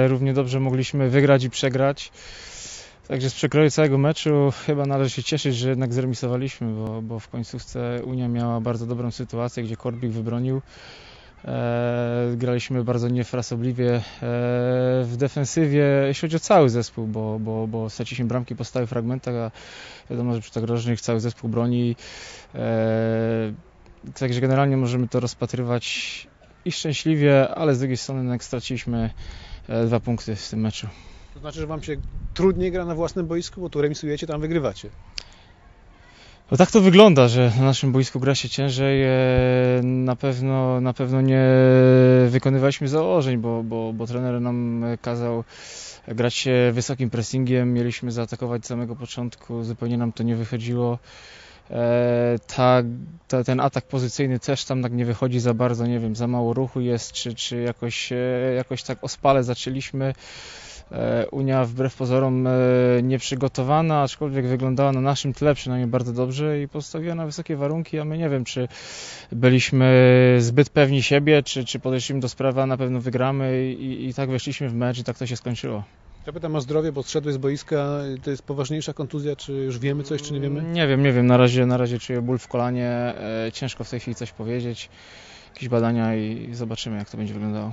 Równie dobrze mogliśmy wygrać i przegrać. Także z przekroju całego meczu chyba należy się cieszyć, że jednak zremisowaliśmy, bo, bo w końcówce Unia miała bardzo dobrą sytuację, gdzie Korbik wybronił. E, graliśmy bardzo niefrasobliwie e, w defensywie, jeśli chodzi o cały zespół, bo, bo, bo straciliśmy bramki po stałych fragmentach, a wiadomo, że przy tak rożnych cały zespół broni. E, także generalnie możemy to rozpatrywać i szczęśliwie, ale z drugiej strony jednak straciliśmy e, dwa punkty w tym meczu. To znaczy, że Wam się trudniej gra na własnym boisku, bo tu remisujecie, tam wygrywacie. No tak to wygląda, że na naszym boisku gra się ciężej. E, Na pewno, na pewno nie wykonywaliśmy założeń, bo, bo, bo trener nam kazał grać się wysokim pressingiem. Mieliśmy zaatakować z samego początku, zupełnie nam to nie wychodziło. E, Ta, ta, ten atak pozycyjny też tam tak nie wychodzi za bardzo, nie wiem, za mało ruchu jest, czy, czy jakoś, e, jakoś tak ospale zaczęliśmy. E, Unia wbrew pozorom e, nieprzygotowana, aczkolwiek wyglądała na naszym tle przynajmniej bardzo dobrze i postawiła na wysokie warunki, a my nie wiem, czy byliśmy zbyt pewni siebie, czy, czy podeszliśmy do sprawy, a na pewno wygramy i, i tak weszliśmy w mecz i tak to się skończyło. Ja pytam o zdrowie, bo zszedłeś z boiska. To jest poważniejsza kontuzja, czy już wiemy coś, czy nie wiemy? Nie wiem, nie wiem, na razie, na razie czuję ból w kolanie, e, ciężko w tej chwili coś powiedzieć, jakieś badania i zobaczymy jak to będzie wyglądało.